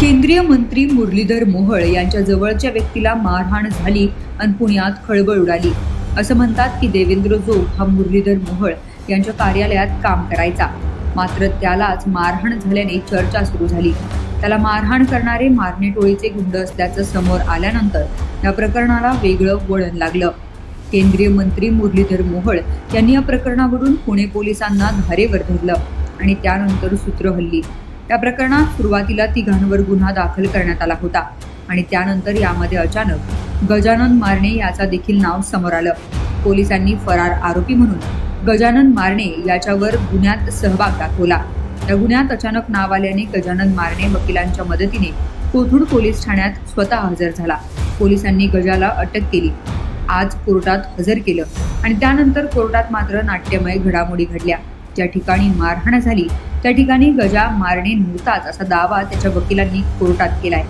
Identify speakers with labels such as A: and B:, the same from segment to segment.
A: केंद्रीय मंत्री मुरलीधर मोहळ यांच्या जवळच्या व्यक्तीला मारहाण झाली आणि पुण्यात खळबळ उडाली. असं म्हणतात की देवेंद्र जोग हा मुरलीधर मोहळ यांच्या कार्यालयात काम करायचा. मात्र त्यालाच मारहाण झाल्याने चर्चा सुरू झाली. त्याला मारहाण करणारे मारणे टोळीचे गुंड असल्याचं समोर आल्यानंतर या प्रकरणाला वेगळं वळण लागलं. केंद्रीय मंत्री मुरलीधर मोहळ यांनी या प्रकरणावरून पुणे पोलिसांना धारेवर धरलं आणि त्यानंतर सूत्र हल्ली. या प्रकरणात सुरुवातीला तिघांवर गुन्हा दाखल करण्यात आला होता आणि त्यानंतर यामध्ये अचानक गजानन मारणे याचा देखील नाव समोर आलं. पोलिसांनी फरार आरोपी म्हणून गजानन मारणे याच्यावर गुन्ह्यात सहभाग दाखवला. या गुन्ह्यात अचानक नाव आल्याने गजानन मारणे वकिलांच्या मदतीने कोथरूड पोलीस ठाण्यात स्वतः हजर झाला. पोलिसांनी गजाला अटक केली. आज कोर्टात हजर केलं आणि त्यानंतर कोर्टात मात्र नाट्यमय घडामोडी घडल्या. ज्या ठिकाणी मारहाण झाली त्या ठिकाणी गजा मारणे नव्हताच असा दावा त्याच्या वकिलांनी कोर्टात केलाय.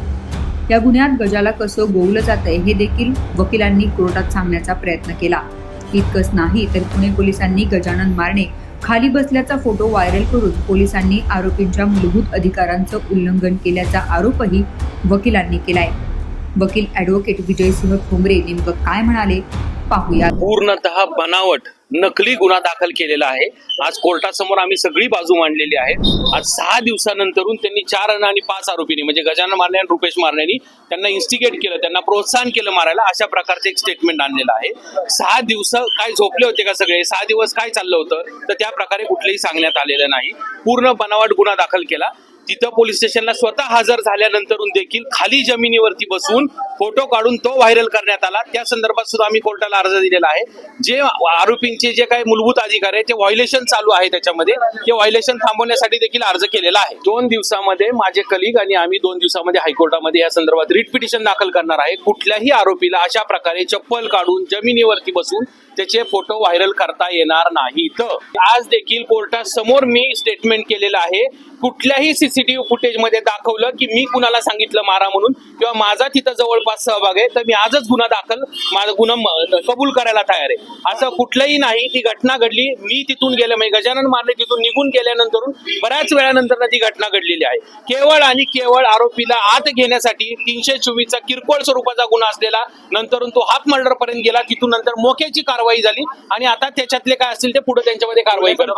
A: या गुन्ह्यात गजाला कसं गोवलं जातंय हे देखील वकिलांनी कोर्टात सांगण्याचा प्रयत्न केला. इतकंच नाही तर पुणे पोलिसांनी गजानन मारणे खाली बसल्याचा फोटो व्हायरल करून पोलिसांनी आरोपींच्या मूलभूत अधिकारांचं उल्लंघन केल्याचा आरोपही वकिलांनी केलाय. वकील ॲडव्होकेट विजयसिंह ठोंबरे नेमकं काय म्हणाले? पाहूया.
B: पूर्णतः बनावट नकली गुन्हा दाखल केलेला आहे. आज कोर्टासमोर आम्ही सगळी बाजू मांडलेली आहे. आज सहा दिवसानंतरून त्यांनी चार अन आणि पाच आरोपींनी म्हणजे गजानन मारणे आणि रुपेश मारण्यानी त्यांना इन्स्टिगेट केलं त्यांना प्रोत्साहन केलं मारायला. अशा प्रकारचं एक स्टेटमेंट आणलेलं आहे. सहा दिवस काय झोपले होते का सगळे? सहा दिवस काय चाललं होतं? तर त्या प्रकारे कुठलेही सांगण्यात आलेलं नाही. पूर्ण बनावट गुन्हा दाखल केला. तिथं पोलीस स्टेशनला स्वतः हजर झाल्यानंतरून देखील खाली जमिनीवरती बसून फोटो काढून तो व्हायरल करण्यात आला. त्या संदर्भात सुद्धा आम्ही कोर्टाला अर्ज दिलेला आहे. जे आरोपींचे जे काही मूलभूत अधिकार आहे ते व्हायलेशन चालू आहे त्याच्यामध्ये. ते व्हायलेशन थांबवण्यासाठी देखील अर्ज केलेला आहे. दोन दिवसामध्ये माझे कलिग आणि आम्ही दोन दिवसामध्ये हायकोर्टामध्ये या संदर्भात रिट पिटिशन दाखल करणार आहे. कुठल्याही आरोपीला अशा प्रकारे चप्पल काढून जमिनीवरती बसून त्याचे फोटो व्हायरल करता येणार नाहीत. आज देखील कोर्टासमोर मी स्टेटमेंट केलेलं आहे. कुठल्याही सीसीटीव्ही फुटेजमध्ये दाखवलं की मी कुणाला सांगितलं मारा म्हणून किंवा माझा तिथं जवळपास सहभाग आहे तर मी आजच गुन्हा दाखल माझा गुन्हा कबूल करायला तयार आहे. असं कुठलंही नाही ती घटना घडली मी तिथून गेले म्हणजे गजानन मारले तिथून निघून गेल्यानंतर बऱ्याच वेळानंतर ती घटना घडलेली आहे. केवळ आणि केवळ आरोपीला आत घेण्यासाठी तीनशे चोवीसचा किरकोळ स्वरूपाचा गुन्हा असलेला नंतरून तो हाफ मर्डर पर्यंत गेला तिथून नंतर मोक्याची कारवाई झाली आणि आता त्याच्यातले काय असतील ते पुढे त्यांच्यामध्ये कारवाई करतात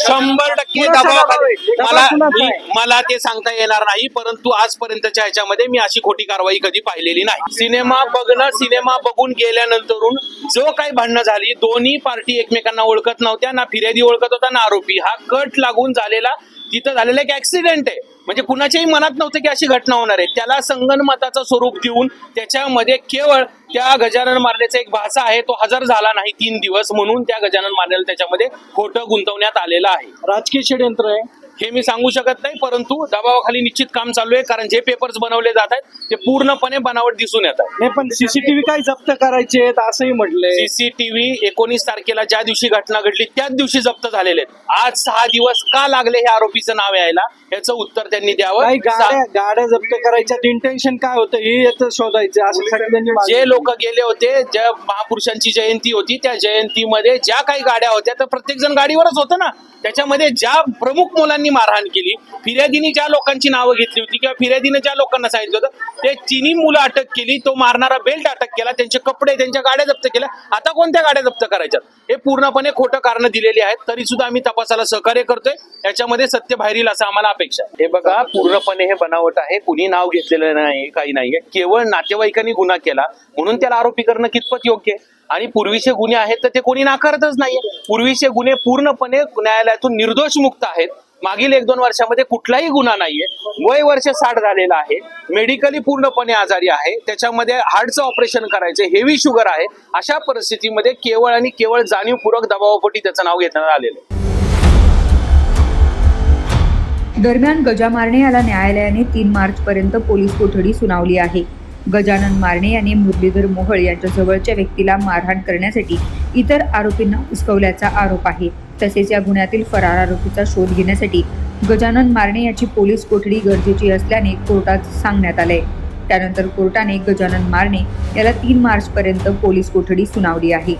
B: शंभर टक्के दबावाखाली मला मी- मला ते सांगता येणार नाही परंतु आजपर्यंतच्या ह्याच्यामध्ये मी अशी खोटी कारवाई कधी पाहिलेली नाही. सिनेमा बघणं सिनेमा बघून गेल्यानंतरून जो काही भांडणं झाली दोन्ही पार्टी एकमेकांना ओळखत नव्हत्या ना फिर्यादी ओळखत होता ना आरोपी. हा कट लागून झालेला तिथं झालेला एक ऍक्सिडेंट आहे. म्हणजे कुणाच्याही मनात नव्हतं की अशी घटना होणार आहे. त्याला संगनमताचं स्वरूप देऊन त्याच्यामध्ये केवळ त्या गजानन मारण्याचा एक भाषा आहे तो हजर झाला नाही तीन दिवस म्हणून त्या गजानन मारण्याला त्याच्यामध्ये खोटं गुंतवण्यात आलेलं आहे.
C: राजकीय षडयंत्र आहे.
B: हे मी सांगू शकत नाही परंतु दबावाखाली निश्चित काम चालू आहे कारण जे पेपर्स बनवले जात आहेत ते पूर्णपणे बनावट दिसून येत आहे
C: नाही पण सीसीटीव्ही काय जप्त करायचे आहेत असंही म्हटलंय
B: सीसीटीव्ही एकोणीस तारखेला ज्या दिवशी घटना घडली त्याच दिवशी जप्त झालेले आहेत. आज सहा दिवस का लागले हे आरोपीचं नाव यायला? याचं उत्तर त्यांनी द्यावं.
C: काही गाड्या जप्त करायच्यात इंटेन्शन काय होतं हे शोधायचं असं
B: जे लोक गेले होते ज्या महापुरुषांची जयंती होती त्या जयंतीमध्ये ज्या काही गाड्या होत्या तर प्रत्येक जण गाडीवरच होतं ना. त्याच्यामध्ये ज्या प्रमुख मुलांनी मारहाण केली. फिर्यादीने ज्या लोकांची नावं घेतली होती किंवा फिर्यादीने ज्या लोकांना सांगितलं होतं ते चिनी मुलं अटक केली तो मारणारा बेल्ट अटक केला त्यांचे कपडे त्यांच्या गाड्या जप्त केल्या. आता कोणत्या गाड्या जप्त करायच्यात? हे पूर्णपणे खोटं कारण दिलेली आहेत. तरी सुद्धा आम्ही तपासाला सहकार्य करतोय. याच्यामध्ये सत्य बाहेर येईल असं आम्हाला अपेक्षा आहे. हे बघा पूर्णपणे हे बनावट आहे. कुणी नाव घेतलेलं नाही काही नाहीये. केवळ नातेवाईकांनी गुन्हा केला. म्हणून त्याला आरोपी करणं कितपत योग्य आहे? आणि पूर्वीचे गुन्हे आहेत तर ते कोणी नाकारतच नाहीये. पूर्वीचे गुन्हे पूर्णपणे न्यायालयातून निर्दोष मुक्त आहेत. मागील एक दोन वर्षामध्ये कुठलाही गुन्हा नाहीये. वय वर्ष साठ झालेलं आहे. मेडिकली पूर्णपणे आजारी आहे. त्याच्यामध्ये हार्टचं ऑपरेशन करायचं हेवी शुगर आहे. अशा परिस्थितीमध्ये केवळ आणि केवळ जाणीवपूर्वक दबावापोटी त्याचं नाव घेण्यात आलेलं आहे.
A: दरम्यान गजा मारणे याला न्यायालयाने तीन मार्चपर्यंत पोलीस कोठडी सुनावली आहे. गजानन मारणे यांनी मुरलीधर मोहळ यांच्या जवळच्या व्यक्तीला मारहाण करण्यासाठी इतर आरोपींना उचकवल्याचा आरोप आहे. तसेच या गुन्ह्यातील फरार आरोपीचा शोध घेण्यासाठी गजानन मारणे याची पोलीस कोठडी गरजेची असल्याने कोर्टात सांगण्यात आले त्यानंतर कोर्टाने गजानन मारणे याला तीन मार्चपर्यंत पोलीस कोठडी सुनावली आहे.